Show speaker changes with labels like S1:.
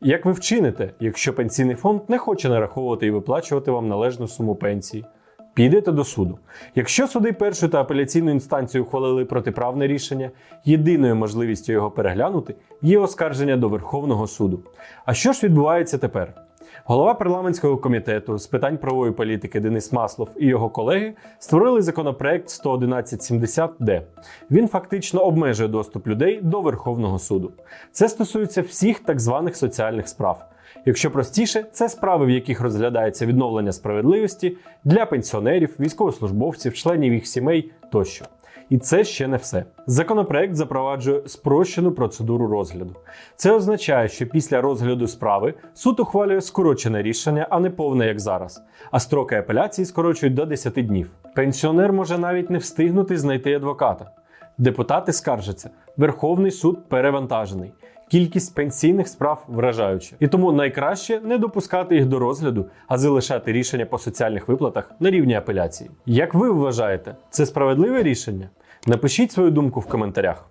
S1: Як ви вчините, якщо пенсійний фонд не хоче нараховувати і виплачувати вам належну суму пенсії? Підете до суду. Якщо суди першої та апеляційну інстанцію ухвалили протиправне рішення, єдиною можливістю його переглянути є оскарження до Верховного суду. А що ж відбувається тепер? Голова парламентського комітету з питань правової політики Денис Маслов і його колеги створили законопроект 11170-д. Він фактично обмежує доступ людей до Верховного суду. Це стосується всіх так званих соціальних справ. Якщо простіше, це справи, в яких розглядається відновлення справедливості для пенсіонерів, військовослужбовців, членів їх сімей тощо. І це ще не все. Законопроект запроваджує спрощену процедуру розгляду. Це означає, що після розгляду справи суд ухвалює скорочене рішення, а не повне, як зараз. А строки апеляції скорочують до 10 днів. Пенсіонер може навіть не встигнути знайти адвоката. Депутати скаржаться, Верховний суд перевантажений. Кількість пенсійних справ вражаюча. І тому найкраще не допускати їх до розгляду, а залишати рішення по соціальних виплатах на рівні апеляції. Як ви вважаєте, це справедливе рішення? Напишіть свою думку в коментарях.